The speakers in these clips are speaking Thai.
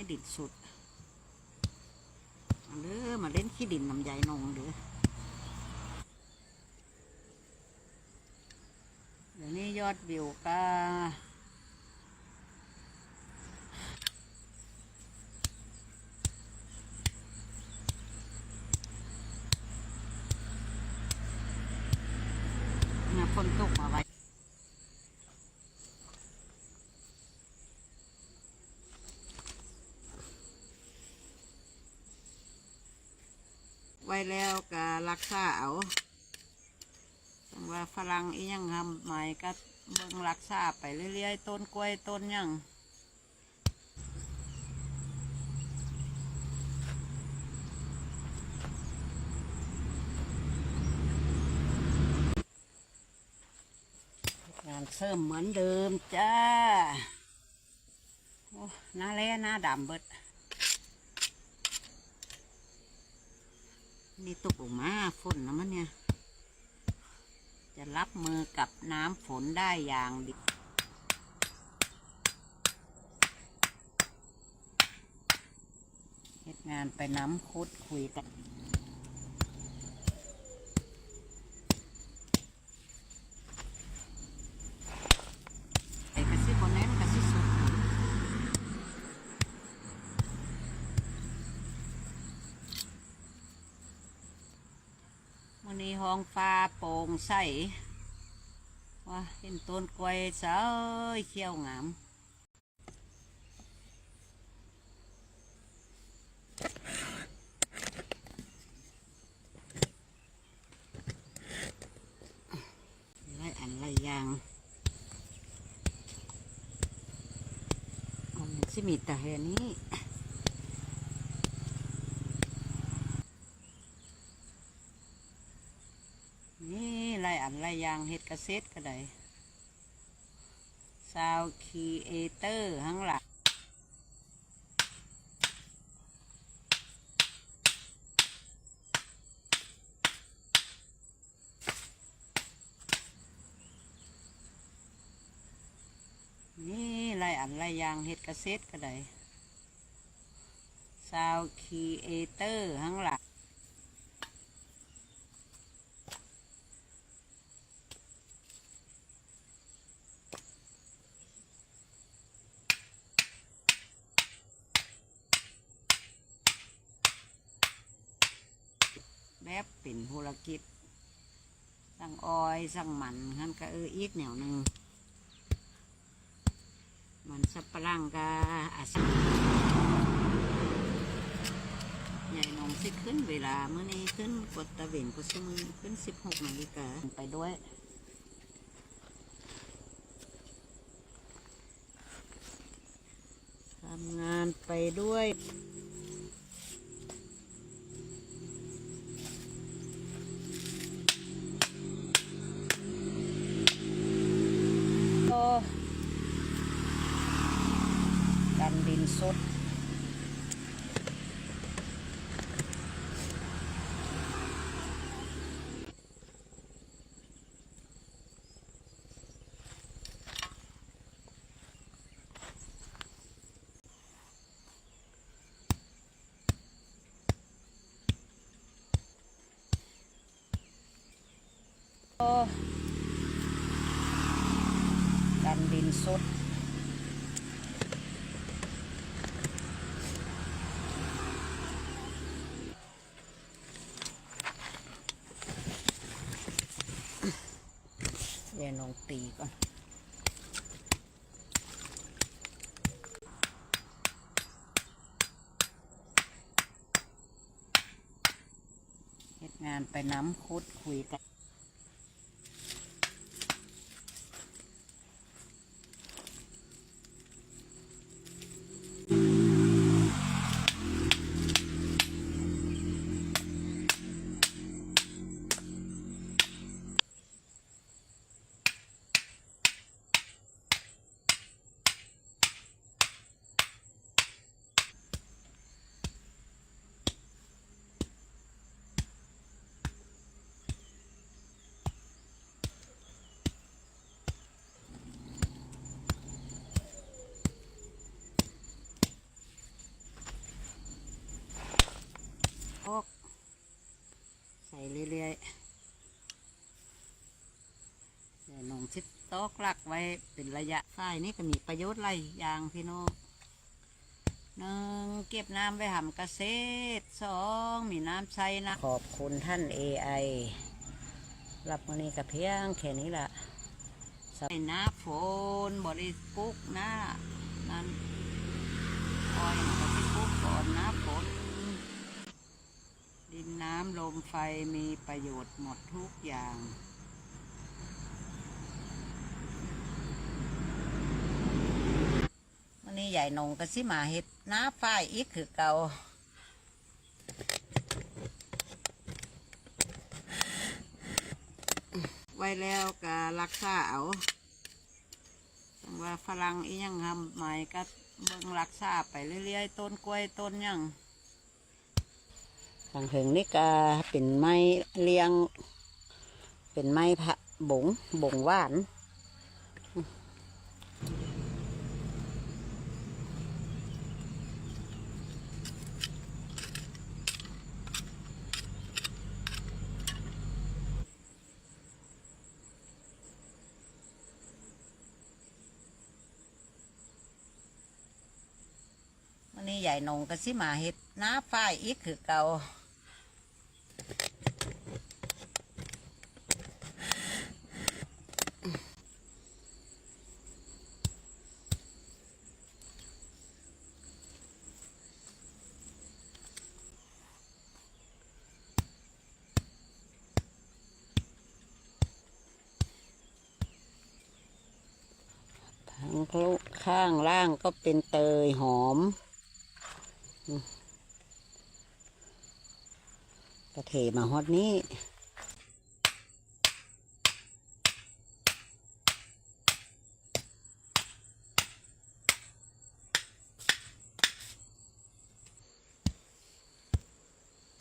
ให้ดินสุดเอาเด้อมาเล่นขี้ดินน้ำใยนองเด้อเดี๋ยวนี้ยอดวิวก็เนี่ยฝนตกมาไว้ แล้วก็รักษาเอาจังว่าฝรั่งอียังทำใหม่ก็เบิ่งรักษาไปเรื่อยๆ ต้นกล้วยต้นยังงานเสริมเหมือนเดิมจ้า โอ้หน้าแร่หน้าดำเบิด นี่ตกออกมาฝนนะมันเนี่ย จะรับมือกับน้ำฝนได้อย่างดีเหตุงานไปน้ำคุดคุยกันไอ้กระซิบนนั้นกระซิบสุด วันนี้ห้องฟ้าโปร่งใสว่าเห็นต้นกล้วยเสยเขียวงามไรอันไรอย่างมันสิมีแต่เฮนี้นี่ไรอันไรอ ยางเฮ็ดเกษตรก็ได้ซาวคีเอเตอร์ข้งหลังนี่ไรอันไรยางเฮ็ดเกษตรก็ได้ซาวคีเอเตอร์ข้งหลัง แบบเป็นธุรกิจสั่งออยสั่งหมันขันก็เอออีกแนวหนึ่งมันสับปะรังก็อาศัยใหญ่นองสิขึ้นเวลาเมื่อนี้ขึ้นกดตะเวนก็ซึ่งขึ้นสิบหกนาฬิกาไปด้วยทำงานไปด้วย ดันดินสดก็ดันดินสด เดี๋ยวน้องตีก่อนเฮ็ดงานไปน้ำคุดคุยกัน เรื่อยๆแต่หนองชิดตอกลักไว้เป็นระยะใายนี่ก็มีประโยชน์ไรอย่างพี่น้องหนึ่งเก็บน้ำไว้หำเกษตรสองมีน้ำใช้นะ ขอบคุณท่าน AI รับวันนี้กับเพียงแค่นี้ละใส่น้าฝนบริปุกนะนั่นคอยนะบริปุกก่อนน้าฝน ดินน้ำลมไฟมีประโยชน์หมดทุกอย่างวันนี้ใหญ่นงก็สิมาเห็ดน้าฝ้ายอีกคือเก่าไว้แล้วก็รักษาเอาจังว่าฝรั่งอียังทำใหม่ก็เบิ่งรักษาไปเรื่อยๆ ต้นกล้วยต้นยัง ทางถึงนี่ก็เป็นไม้เลี้ยง เป็นไม้พะบงบงหวานวันนี้ใหญ่นงก็สิมาเห็ดน้าฝ้ายอีกคือเก่า ข้างล่างก็เป็นเตยหอม กระเทมาฮอดนี้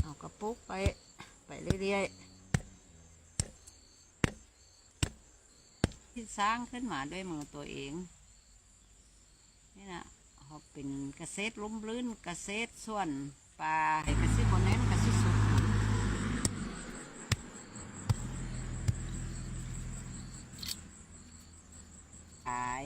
เอากระปุกไป ไปเรื่อยๆที่สร้างขึ้นมาด้วยมือตัวเอง นี่นะเขาเป็นเกษตรลุ่มลื่นเกษตรส่วนปลาเกษตรบนเน้นเกษตรสุดขาย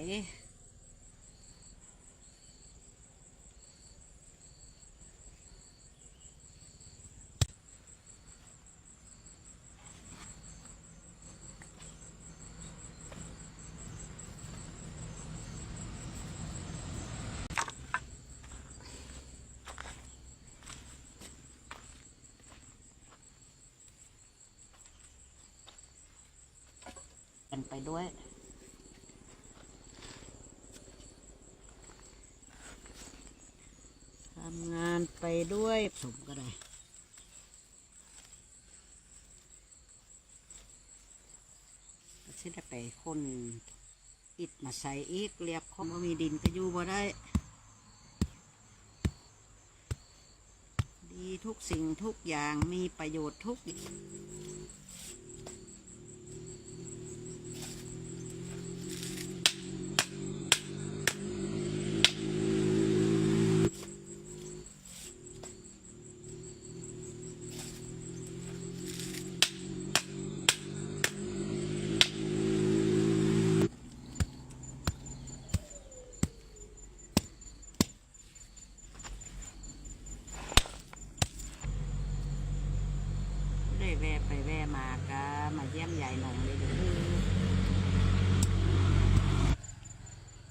กันไปด้วย ทำงานไปด้วยผมก็ได้ก็สิได้ไปคนอิดมาใส่อีกเรียบของบ่มีดินก็อยู่บ่ได้ ดีทุกสิ่งทุกอย่างมีประโยชน์ทุกอย่าง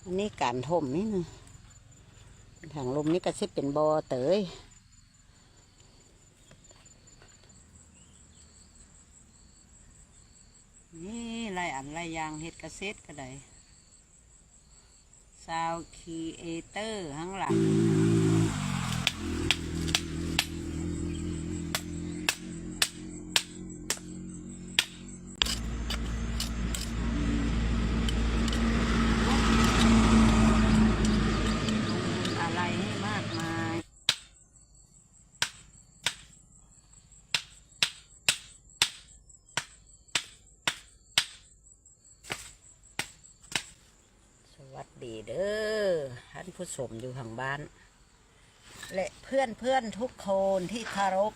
อันนี้การถมนี่นะทางลมนี่ก็สิเป็นบอเตยนี่ไรอันไรยางเฮ็ดกระเกษตรก็ได้ซาวคีเอเตอร์ข้างหลัง ดีเด้อท่านผู้ชมอยู่ทางบ้าน และเพื่อนเพื่อนทุกคนที่คารพ